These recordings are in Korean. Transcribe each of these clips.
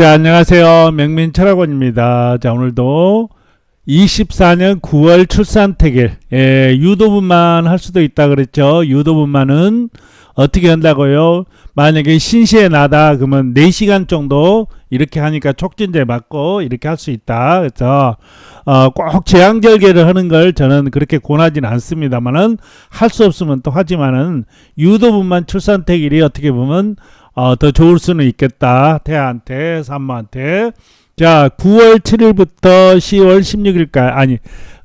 자, 안녕하세요. 맹민철학원입니다. 자, 오늘도 24년 9월 출산택일, 예, 유도분만 할 수도 있다 그랬죠. 유도분만은 어떻게 한다고요? 만약에 신시에 나다 그러면 4시간 정도 이렇게 하니까 촉진제 맞고 이렇게 할 수 있다. 그래서 어, 꼭 제왕절개를 하는 걸 저는 그렇게 권하지는 않습니다만은 할 수 없으면 또 하지만은 유도분만 출산택일이 어떻게 보면 어, 더 좋을 수는 있겠다. 태아한테, 산모한테. 자, 9월 7일부터 10월 16일까지, 아니,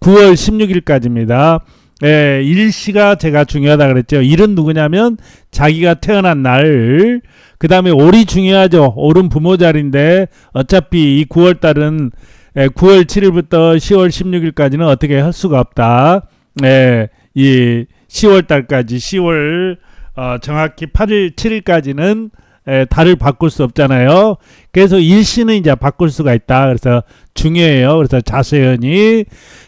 9월 16일까지입니다. 예, 일시가 제가 중요하다 그랬죠. 일은 누구냐면 자기가 태어난 날, 그 다음에 올이 중요하죠. 올은 부모 자리인데 어차피 이 9월 달은 예, 9월 7일부터 10월 16일까지는 어떻게 할 수가 없다. 예, 이 10월 달까지 10월 어, 정확히 8일 7일까지는 에, 달을 바꿀 수 없잖아요. 그래서 일시는 이제 바꿀 수가 있다. 그래서 중요해요. 그래서 자세연이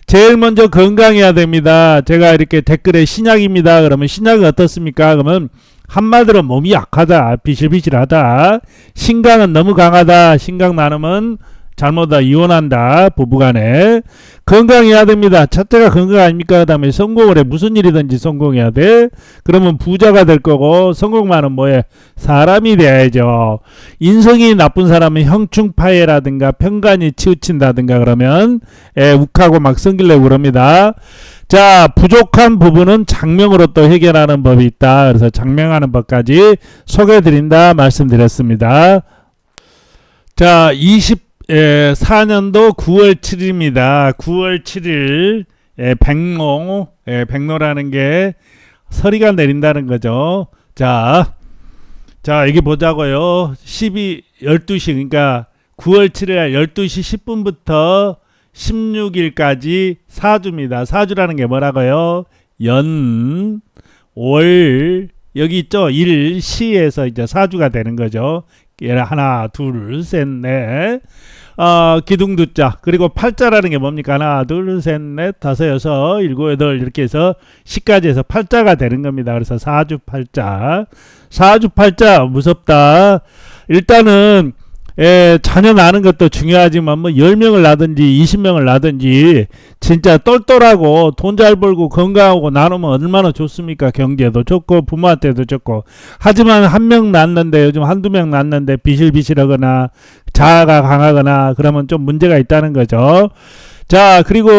제일 먼저 건강해야 됩니다. 제가 이렇게 댓글에 신약입니다. 그러면 신약이 어떻습니까? 그러면 한마디로 몸이 약하다, 비실비실하다, 신강은 너무 강하다, 신강 많으면 잘못하다 이혼한다 부부간에. 건강해야 됩니다. 첫째가 건강 아닙니까? 그 다음에 성공을 해. 무슨 일이든지 성공해야 돼. 그러면 부자가 될 거고 성공만은 뭐해? 사람이 돼야죠. 인성이 나쁜 사람은 형충파해라든가 편간이 치우친다든가 그러면 에, 욱하고 막 성길래고 그럽니다. 자 부족한 부분은 장명으로 또 해결하는 법이 있다. 그래서 장명하는 법까지 소개해 드린다 말씀드렸습니다. 자 20. 예, 4년도 9월 7일입니다. 9월 7일 예, 백로 예, 백로라는 게 서리가 내린다는 거죠. 자, 자 여기 보자고요. 12 12시 그러니까 9월 7일 12시 10분부터 16일까지 사주입니다. 사주라는 게 뭐라고요? 연, 월, 여기 있죠? 일, 시에서 이제 사주가 되는 거죠. 얘를 하나, 둘, 셋, 넷. 어, 기둥두자 그리고 팔자라는 게 뭡니까? 하나, 둘, 셋, 넷, 다섯, 여섯, 일곱, 여덟 이렇게 해서 시까지 해서 팔자가 되는 겁니다. 그래서 사주팔자. 사주팔자 무섭다. 일단은 예, 자녀 낳는 것도 중요하지만 뭐 10명을 낳든지 20명을 낳든지 진짜 똘똘하고 돈 잘 벌고 건강하고 나누면 얼마나 좋습니까? 경제도 좋고 부모한테도 좋고. 하지만 한 명 낳는데 요즘 한두 명 낳는데 비실비실하거나 자아가 강하거나 그러면 좀 문제가 있다는 거죠. 자, 그리고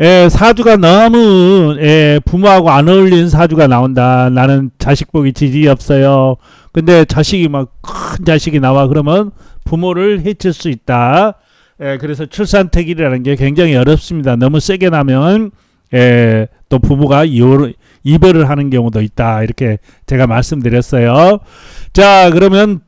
예, 사주가 너무 예, 부모하고 안 어울리는 사주가 나온다. 나는 자식 보기 지지 없어요. 근데 자식이 막 큰 자식이 나와 그러면 부모를 해칠 수 있다. 예, 그래서 출산택일이라는 게 굉장히 어렵습니다. 너무 세게 나면 예, 또 부부가 이별을 하는 경우도 있다. 이렇게 제가 말씀드렸어요. 자, 그러면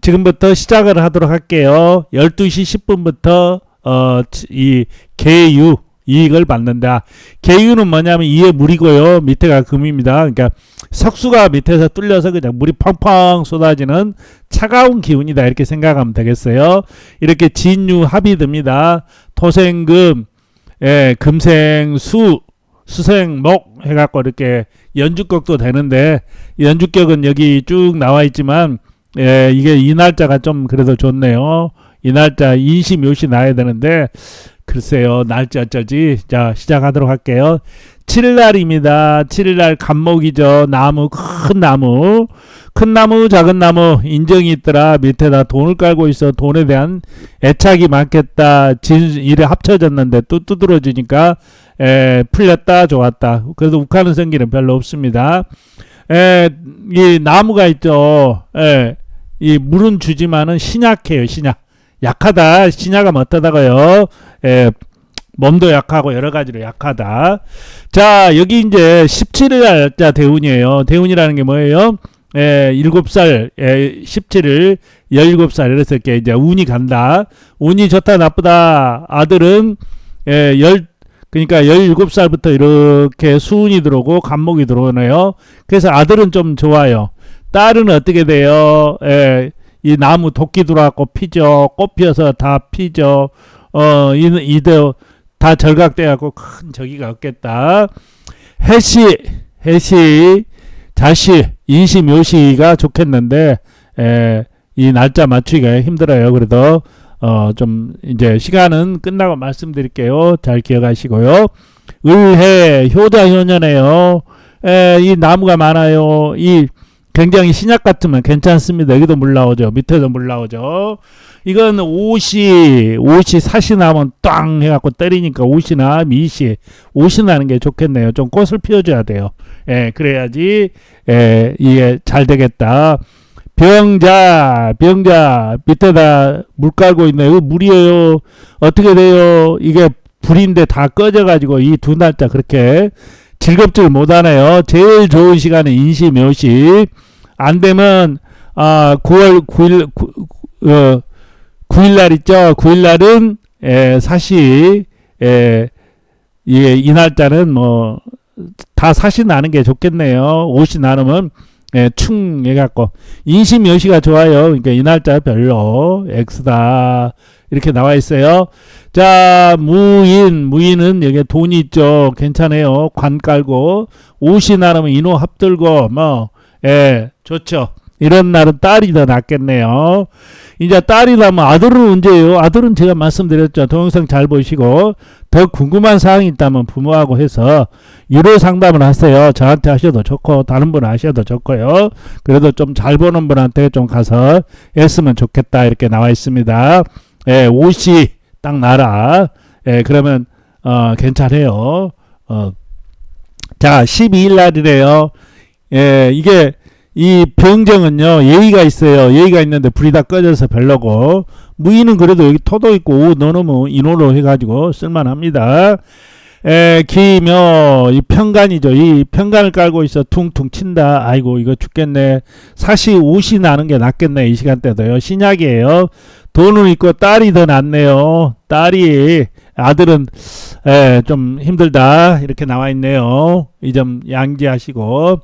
지금부터 시작을 하도록 할게요. 12시 10분부터 어, 이 개유 이익을 받는다. 개유는 뭐냐면 이에 물이고요. 밑에가 금입니다. 그러니까 석수가 밑에서 뚫려서 그냥 물이 펑펑 쏟아지는 차가운 기운이다. 이렇게 생각하면 되겠어요. 이렇게 진유 합이 듭니다. 토생금, 예, 금생수, 수생목 해갖고 이렇게 연주격도 되는데 연주격은 여기 쭉 나와 있지만 예, 이게 이 날짜가 좀 그래도 좋네요. 이 날짜 인시 묘시 나야 되는데 글쎄요 날짜 어쩌지? 자 시작하도록 할게요. 7일날입니다. 7일날 간목이죠. 나무 큰 나무. 큰 나무 작은 나무. 인정이 있더라. 밑에다 돈을 깔고 있어. 돈에 대한 애착이 많겠다. 진 일에 합쳐졌는데 또 두드러지니까 에, 풀렸다 좋았다. 그래도 욱하는 생기는 별로 없습니다. 에, 이 나무가 있죠. 에, 이 물은 주지만은 신약해요 신약. 약하다. 신야가 못하다가요. 예, 몸도 약하고 여러 가지로 약하다. 자, 여기 이제 17일 자 대운이에요. 대운이라는 게 뭐예요? 예, 7살, 예, 17일, 17살, 이래서 이렇게 이제 운이 간다. 운이 좋다, 나쁘다. 아들은, 예, 열, 그러니까 17살부터 이렇게 수운이 들어오고 간목이 들어오네요. 그래서 아들은 좀 좋아요. 딸은 어떻게 돼요? 예, 이 나무 도끼 들어갖고 피죠. 꽃 피어서 다 피죠. 어, 이, 이도 다 절각돼갖고 큰 저기가 없겠다. 해시, 해시, 자시, 인시, 묘시가 좋겠는데, 에, 이 날짜 맞추기가 힘들어요. 그래도 어 좀 이제 시간은 끝나고 말씀드릴게요. 잘 기억하시고요. 을해 효자 효년에요. 에, 이 나무가 많아요. 이 굉장히 신약 같으면 괜찮습니다. 여기도 물 나오죠. 밑에도 물 나오죠. 이건 옷이 옷이 사시 나면 땅 해갖고 때리니까 옷이나 미시 옷이 나는 게 좋겠네요. 좀 꽃을 피워줘야 돼요. 예, 그래야지 예, 이게 잘 되겠다. 병자, 병자 밑에다 물 깔고 있네요. 이거 물이에요. 어떻게 돼요? 이게 불인데 다 꺼져가지고 이 두 날짜 그렇게 즐겁지를 못하네요. 제일 좋은 시간은 인시 묘시. 안 되면 아 9월 9일 9, 어, 9일 날 있죠. 9일 날은 에, 사시 에, 예, 이 날짜는 뭐 다 사시 나는 게 좋겠네요. 옷이 나누면 예, 충 해갖고 인시 묘시가 좋아요. 그러니까 이 날짜 별로 X다 이렇게 나와 있어요. 자 무인 무인은 여기 돈이 있죠. 괜찮아요. 관 깔고 옷이 나르면 인호 합들고 뭐 예, 좋죠. 이런 날은 딸이 더 낫겠네요. 이제 딸이 나면 아들은 언제예요? 아들은 제가 말씀드렸죠. 동영상 잘 보시고 더 궁금한 사항이 있다면 부모하고 해서 유료 상담을 하세요. 저한테 하셔도 좋고 다른 분 하셔도 좋고요. 그래도 좀 잘 보는 분한테 좀 가서 했으면 좋겠다 이렇게 나와 있습니다. 예, 옷이 딱 나라. 예, 그러면 어, 괜찮아요. 어, 자, 12일 날이래요. 예, 이게 이 병정은요 예의가 있어요. 예의가 있는데 불이 다 꺼져서 별로고 무인은 그래도 여기 토도 있고 오 넣어놓으면 인호로 해가지고 쓸만합니다. 에, 기묘 이 편간이죠. 이 편간을 깔고 있어 퉁퉁 친다. 아이고 이거 죽겠네. 사실 옷이 나는 게 낫겠네 이 시간대도요. 신약이에요. 돈은 있고 딸이 더 낫네요. 딸이 아들은 에, 좀 힘들다 이렇게 나와 있네요. 이 점 양지하시고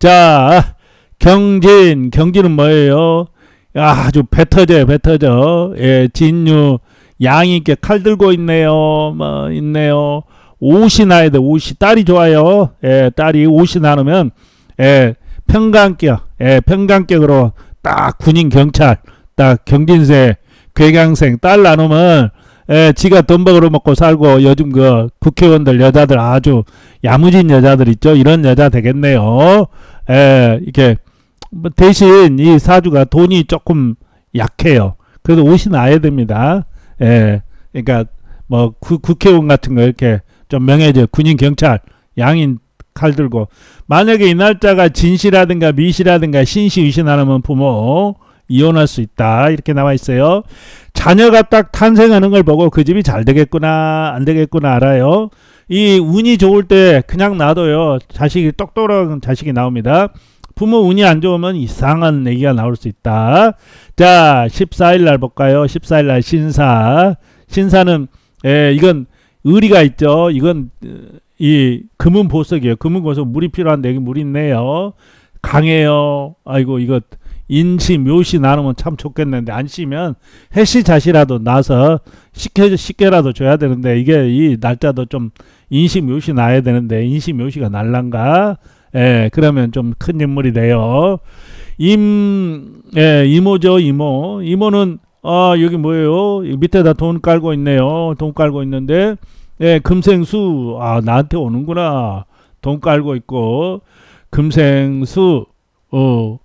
자 경진 경진은 뭐예요? 아주 배 터져요 배 터져. 예, 진유 양이 있게 칼 들고 있네요. 뭐 있네요. 옷이 나야 돼. 옷이 딸이 좋아요. 예, 딸이 옷이 나누면 예, 평강격, 예, 평강격으로 딱 군인 경찰, 딱 경진세, 괴강생 딸 나누면 예, 지가 돈 벌어 먹고 살고 요즘 그 국회의원들 여자들 아주 야무진 여자들 있죠. 이런 여자 되겠네요. 예, 이렇게 뭐 대신 이 사주가 돈이 조금 약해요. 그래도 옷이 나야 됩니다. 예, 그러니까 뭐 구, 국회의원 같은 거 이렇게 좀 명예죠. 군인 경찰 양인 칼 들고 만약에 이 날짜가 진시라든가 미시라든가 신시 위신하면 부모 이혼할 수 있다 이렇게 나와 있어요. 자녀가 딱 탄생하는 걸 보고 그 집이 잘 되겠구나 안 되겠구나 알아요. 이 운이 좋을 때 그냥 놔둬요. 자식이 똑똑한 자식이 나옵니다. 부모 운이 안 좋으면 이상한 얘기가 나올 수 있다. 자, 14일 날 볼까요? 14일 날 신사. 신사는 예, 이건 의리가 있죠. 이건 어, 이 금은 보석이에요. 금은 보석 물이 필요한데 여기 물이 있네요. 강해요. 아이고 이거 인시 묘시 나누면 참 좋겠는데 안 쉬면 해시 자시라도 나서 쉽게 쉽게라도 줘야 되는데 이게 이 날짜도 좀 인시 묘시 나야 되는데 인시 묘시가 날란가? 예, 그러면 좀 큰 인물이 돼요. 임, 예, 이모죠, 이모. 이모는 아 여기 뭐예요? 이 밑에다 돈 깔고 있네요. 돈 깔고 있는데 예, 금생수 아 나한테 오는구나. 돈 깔고 있고 금생수 어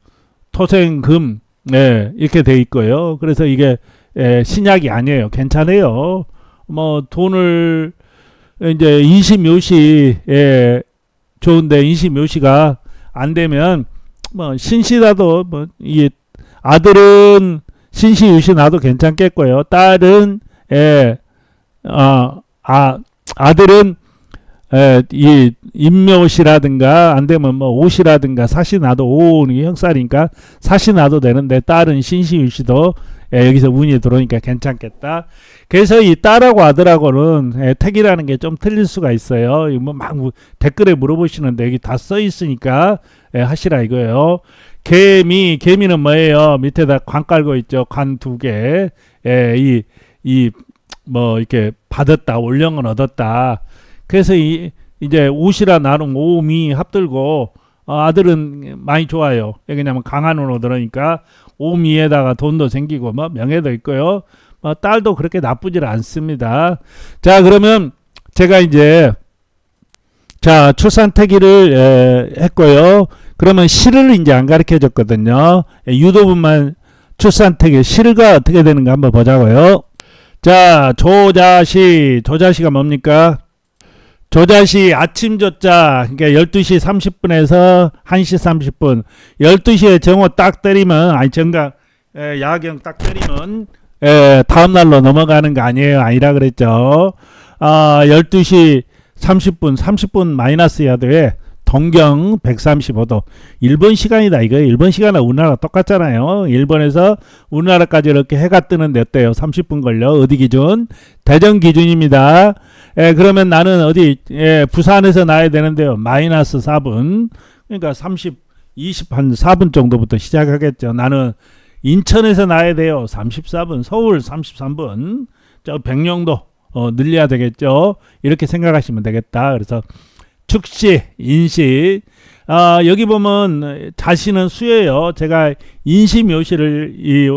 토생금 예, 이렇게 돼 있고요. 그래서 이게 예, 신약이 아니에요. 괜찮아요. 뭐 돈을 이제 인시묘시 예, 좋은데 인시묘시가 안 되면 뭐 신시라도 뭐 이게 아들은 신시 유시 나도 괜찮겠고요. 딸은 예, 어, 아 아들은 에, 이 임묘시라든가 안 되면 뭐 옷이라든가 사시 나도 게 형살이니까 사시 나도 되는데 딸은 신시 유시도 에, 여기서 운이 들어오니까 괜찮겠다. 그래서 이 딸하고 아들하고는 에, 택이라는 게 좀 틀릴 수가 있어요. 뭐막 댓글에 물어보시는데 여기 다 써 있으니까 에, 하시라 이거예요. 개미 개미는 뭐예요? 밑에다 관 깔고 있죠. 관 두 개. 예, 이 이 뭐 이렇게 받았다 올령은 얻었다. 그래서 이 이제 옷이라 나름 오미 합들고 어, 아들은 많이 좋아요. 왜냐면 강한 운으로 들어니까 몸 위에다가 돈도 생기고 뭐 명예도 있고요. 뭐 딸도 그렇게 나쁘질 않습니다. 자 그러면 제가 이제 자 출산 태기를 에, 했고요. 그러면 시를 이제 안 가르쳐 줬거든요. 예, 유도분만 출산 태기 시가 어떻게 되는가 한번 보자고요. 자 조자시 조자시가 뭡니까? 조자시 아침 조자 그러니까 12시 30분에서 1시 30분. 12시에 정오 딱 때리면 아니 정각 에, 야경 딱 때리면 에, 다음 날로 넘어가는 거 아니에요? 아니라 그랬죠. 아 12시 30분 30분 마이너스야 돼. 동경 135도. 일본 시간이다 이거. 일본 시간은 우리나라 똑같잖아요. 일본에서 우리나라까지 이렇게 해가 뜨는데 어때요? 30분 걸려? 어디 기준? 대전 기준입니다 예, 그러면 나는 어디 예, 부산에서 나야 되는데요. 마이너스 4분. 그러니까 30, 20, 한 4분 정도부터 시작하겠죠. 나는 인천에서 나야 돼요. 34분. 서울 33분. 저 백령도 어, 늘려야 되겠죠. 이렇게 생각하시면 되겠다. 그래서 축시, 인시. 아, 여기 보면 자신은 수예요. 제가 인시 묘시를 이,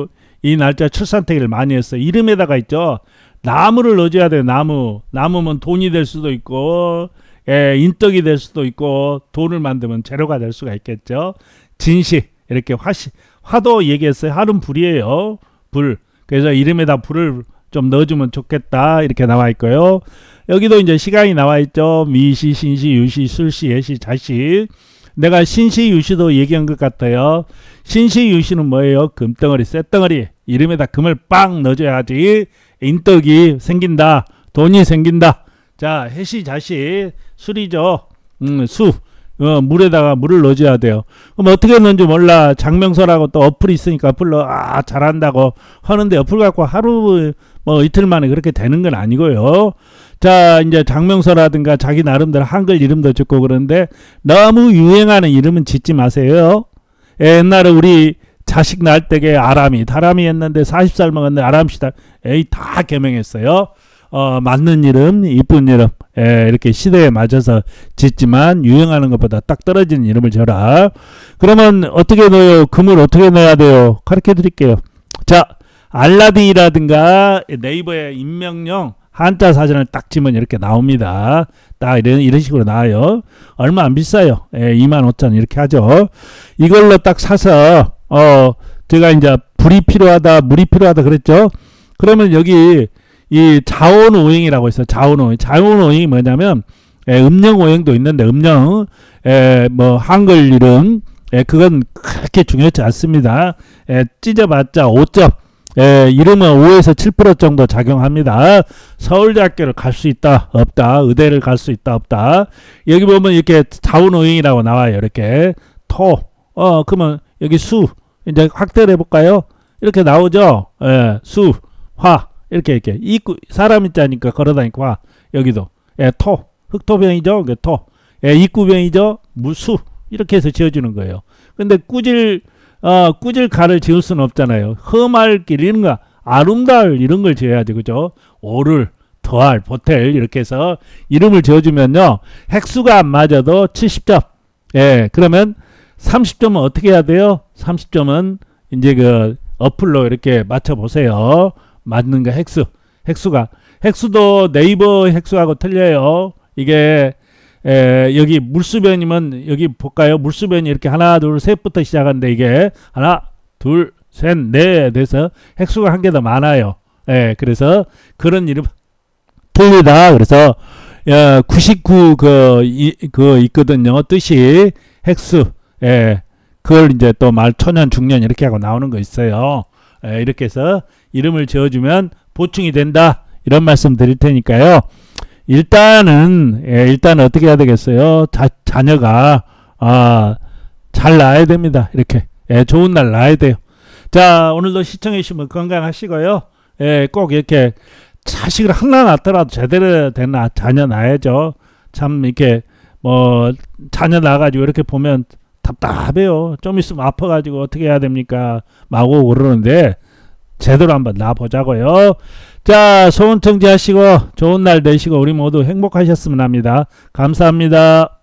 이 날짜 출산태기를 많이 했어요. 이름에다가 있죠. 나무를 넣어줘야 돼요. 나무. 나무면 돈이 될 수도 있고, 예, 인덕이 될 수도 있고, 돈을 만들면 재료가 될 수가 있겠죠. 진시. 이렇게 화시, 화도 얘기했어요. 화는 불이에요. 불. 그래서 이름에다 불을 좀 넣어주면 좋겠다. 이렇게 나와 있고요. 여기도 이제 시간이 나와 있죠. 미시, 신시, 유시, 술시, 예시, 자시. 내가 신시, 유시도 얘기한 것 같아요. 신시, 유시는 뭐예요? 금덩어리, 쇳덩어리. 이름에다 금을 빵 넣어줘야지. 인덕이 생긴다. 돈이 생긴다. 자, 해시 자시 술이죠. 음, 수. 어, 물에다가 물을 넣어줘야 돼요. 그럼 어떻게 넣는지 몰라. 장명서라고 또 어플이 있으니까 어플로 아 잘한다고 하는데 어플 갖고 하루 뭐 이틀 만에 그렇게 되는 건 아니고요. 자 이제 장명서라든가 자기 나름대로 한글 이름도 짓고 그러는데 너무 유행하는 이름은 짓지 마세요. 예, 옛날에 우리 자식 낳을 때게 아람이 다람이 했는데 40살 먹었는데 아람시다 에이 다 개명했어요. 어, 맞는 이름, 이쁜 이름, 예, 이렇게 시대에 맞아서 짓지만 유행하는 것보다 딱 떨어지는 이름을 지어라. 그러면 어떻게 넣어요? 금을 어떻게 넣어야 돼요? 가르쳐 드릴게요. 자, 알라딘이라든가 네이버에 인명령 한자 사전을 딱 치면 이렇게 나옵니다. 딱 이런, 이런 식으로 나와요. 얼마 안 비싸요. 예, 2만 5천 이렇게 하죠. 이걸로 딱 사서, 어, 제가 이제 불이 필요하다, 물이 필요하다 그랬죠. 그러면 여기 이 자원 오행이라고 있어요. 자원 오행. 자원 오행이 뭐냐면 예, 음령 오행도 있는데 음령 예, 뭐 한글 이름 예, 그건 그렇게 중요하지 않습니다. 예, 찢어봤자 5점. 예, 이름은 5에서 7% 정도 작용합니다. 서울대학교를 갈 수 있다, 없다. 의대를 갈 수 있다, 없다. 여기 보면 이렇게 자원 오행이라고 나와요. 이렇게 토. 어, 그러면 여기 수 이제 확대를 해볼까요? 이렇게 나오죠. 예, 수, 화. 이렇게 이렇게. 이구 사람 있자니까 걸어다니까 와 여기도. 예, 토 흑토병이죠? 그 토. 예, 입구병이죠? 무수. 이렇게 해서 지어주는 거예요. 근데 꾸질 어 꾸질 가를 지을 수는 없잖아요. 험할 길 이런 거 아름다울 이런 걸 지어야지 그죠? 오를 더할 보텔 이렇게 해서 이름을 지어주면요. 핵수가 안 맞아도 70점. 예 그러면 30점은 어떻게 해야 돼요? 30점은 이제 그 어플로 이렇게 맞춰 보세요. 맞는가 핵수 핵수가. 핵수도 네이버 핵수하고 틀려요. 이게 에, 여기 물수변이면 여기 볼까요? 물수변이 이렇게 하나 둘 셋부터 시작하는데 이게 하나 둘 셋 넷 돼서 핵수가 한 개 더 많아요. 예 그래서 그런 이름 틀리다. 그래서 야, 99그 그 있거든요. 뜻이 핵수 예 그걸 이제 또 말 초년 중년 이렇게 하고 나오는 거 있어요 예, 이렇게 해서 이름을 지어주면 보충이 된다. 이런 말씀 드릴 테니까요. 일단은, 예, 일단 어떻게 해야 되겠어요? 자, 자녀가, 아, 잘 낳아야 됩니다. 이렇게. 예, 좋은 날 낳아야 돼요. 자, 오늘도 시청해 주시면 건강하시고요. 예, 꼭 이렇게 자식을 하나 낳더라도 제대로 된 나- 자녀 낳아야죠. 참, 이렇게, 뭐, 자녀 낳아가지고 이렇게 보면 답답해요. 좀 있으면 아파가지고 어떻게 해야 됩니까? 마고 그러는데, 제대로 한번 놔보자고요. 자, 소원 청지하시고 좋은 날 되시고 우리 모두 행복하셨으면 합니다. 감사합니다.